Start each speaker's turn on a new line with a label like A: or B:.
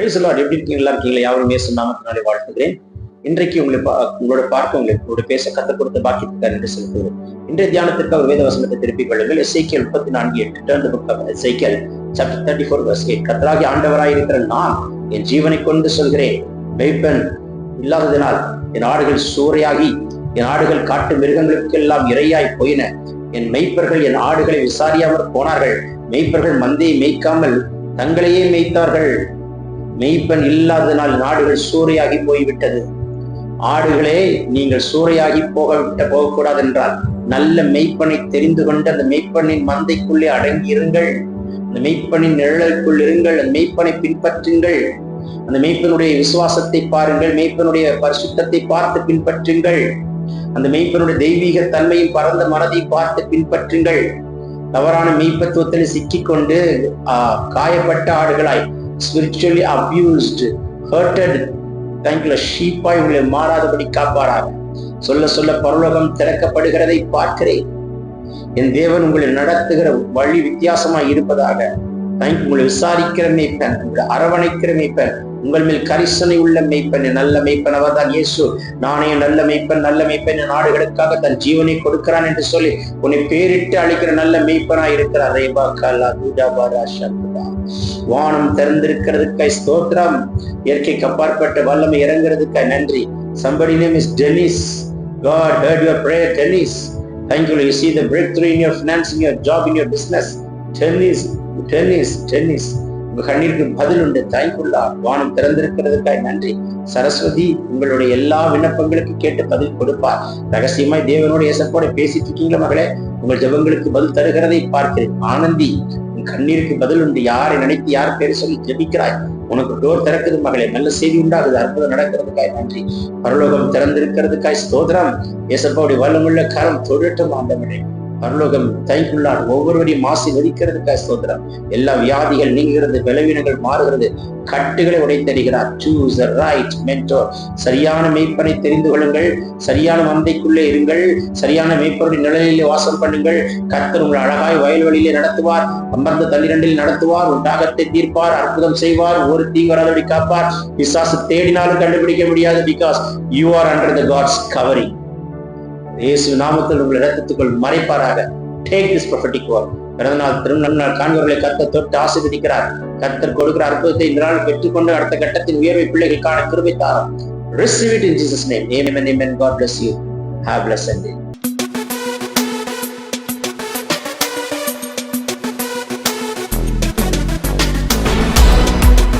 A: Price எப்படி இருக்கீங்க நல்லா இருக்கீங்களா? யாரும் மேச நாமத்தினாலே வாழ்த்துகிறேன். இன்றைக்கு உங்களை உங்களோட பார்க்க உங்களுக்கு உங்களோட பேச கற்றுக் கொடுத்த பாக்கியத்துக்காக என்று செலுத்துகிறேன். இன்றைய தியானத்திற்காக வேத வசனத்தை திருப்பிக் கொள்ளுங்கள். எஸ்ஐக்கியல் முப்பத்தி நான்கு எட்டு turn book of Ezekiel chapter thirty four verse eight கத்தராகி ஆண்டவராய் இருக்கிற நான் என் ஜீவனை கொண்டு சொல்கிறேன். மெய்ப்பெண் இல்லாததினால் என் ஆடுகள் சூறையாகி என் ஆடுகள் காட்டு மிருகங்களுக்கெல்லாம் இரையாய் போயின. என் மெய்ப்பர்கள் என் ஆடுகளை விசாரியாமல் போனார்கள். மெய்ப்பர்கள் மந்தையை மேய்க்காமல் தங்களையே மேய்த்தார்கள். மெய்ப்பெண் இல்லாததினால் நாடுகள் சூறையாகி போய்விட்டது. ஆடுகளே நீங்கள் சூறையாகி போக விட்ட போகக்கூடாது என்றால் நல்ல மெய்ப்பனை தெரிந்து கொண்டு அந்த மெய்ப்பனின் மந்தைக்குள்ளே அடங்கி இருங்கள் அந்த மெய்ப்பனின் நிழலுக்குள் இருங்கள் அந்த மெய்ப்பனை பின்பற்றுங்கள். அந்த மெய்ப்பனுடைய விசுவாசத்தை பாருங்கள் மெய்ப்பனுடைய பரிசுத்தத்தை பார்த்து பின்பற்றுங்கள். அந்த மெய்ப்பனுடைய தெய்வீக தன்மையும் பரந்த மனதை பார்த்து பின்பற்றுங்கள். தவறான மெய்ப்பத்துவத்தில் சிக்கிக்கொண்டு ஆஹ், காயப்பட்ட ஆடுகளாய் ஸ்பிரிச்சுவலி அப்யூஸ்டு ஹர்ட்டட் தேங்க்யூல ஷீப்பாய் உங்களை மாறாதபடி காப்பாராக. சொல்ல சொல்ல பரலோகம் திறக்கப்படுகிறதை பார்க்கிறேன். என் தேவன் உங்களை நடத்துகிற வழி வித்தியாசமாய் இருப்பதாக உங்களை விசாரிக்கிற மேய்ப்பன் உங்களை அரவணைக்கிற மேய்ப்பன் உங்கள் மேல் கரிசனை உள்ள மேய்ப்பன் நல்ல மேய்ப்பன் அவர் தான் இயேசு. நானே நல்ல மேய்ப்பன் நல்ல மேய்ப்பன் என் நாடுகளுக்காக தன் ஜீவனை கொடுக்கிறான் என்று சொல்லி உன்னை பேரிட்டு அழைக்கிற நல்ல மேய்ப்பனாய் இருக்கிறார். ரேபா கல்லா துடாபாரா சத்துதா வானம் திறந்திருக்கிறதுக்காய் ஸ்தோத்திரம். இயற்கைக்கு அப்பாற்பட்ட வல்லமை இறங்குறதுக்காய் நன்றி. Somebody name is Dennis God heard your prayer Dennis. Thank you you see the breakthrough in your finance in your job in your business. Dennis Dennis Dennis உங்க கண்ணீருக்கு பதில் உண்டு. தாய்க்குள்ளா வானம் திறந்திருக்கிறதுக்காய் நன்றி. சரஸ்வதி உங்களுடைய எல்லா விண்ணப்பங்களுக்கு கேட்டு பதில் கொடுப்பார். ரகசியமாய் தேவனோட இயேசப்போட பேசிட்டு இருக்கீங்களா மகளே? உங்கள் ஜெபங்களுக்கு பதில் தருகிறதை பார்க்கிறேன். ஆனந்தி உன் கண்ணீருக்கு பதில் உண்டு. யாரை நினைத்து யார் பேர் சொல்லி ஜெபிக்கிறாய்? உனக்கு டோர் திறக்குது மகளே. நல்ல செய்தி உண்டாகுது. அற்புதம் நடக்கிறதுக்காய் நன்றி. பரலோகம் திறந்திருக்கிறதுக்காய் ஸ்தோத்திரம். இயேசப்பாவுடைய வல்லமுள்ள கரம் தொழட்டும் ஆண்டவனே பரலோகம் தைக்குள்ளார் ஒவ்வொருவரையும் ஆசீர்வதிக்கிறதுக்காக சோதரம் எல்லா வியாதிகள் நீங்கிறது பலவீனங்கள் மாறுகிறது. கட்டுகளை உடைத்தருகிறார் சூஸ் ரைட் மென்டோர் சரியான மெய்ப்பனை தெரிந்து கொள்ளுங்கள். சரியான மந்தைக்குள்ளே இருங்கள். சரியான மெய்ப்பனுடைய நிழலிலே வாசம் பண்ணுங்கள். கர்த்தர் உங்களை அழகாய் வயல்வெளியிலே நடத்துவார். அமர்ந்த தள்ளிரண்டில் நடத்துவார். உன் தாகத்தை தீர்ப்பார். அற்புதம் செய்வார். ஒரு தீங்கு காப்பார். விசாசு தேடினாலும் கண்டுபிடிக்க முடியாது. Because you are under the God's covering இயேசு நாமத்தில் உங்கள் இரத்தத்துக்குள் மறைப்பாராக. Take this prophetic word. பிறந்த நாள் திருநாள் நாள் காண்பவர்களை கத்த தொட்டு ஆசீர்வதிக்கிறார். கர்த்தர் கொடுக்கிற அற்புதத்தை இந்த நாள் பெற்றுக்கொண்டு அடுத்த கட்டத்தின் உயர்வை பிள்ளைகளுக்கான கிருபை தாரம். Receive it in Jesus name. Amen amen. God bless you. Have a blessed day.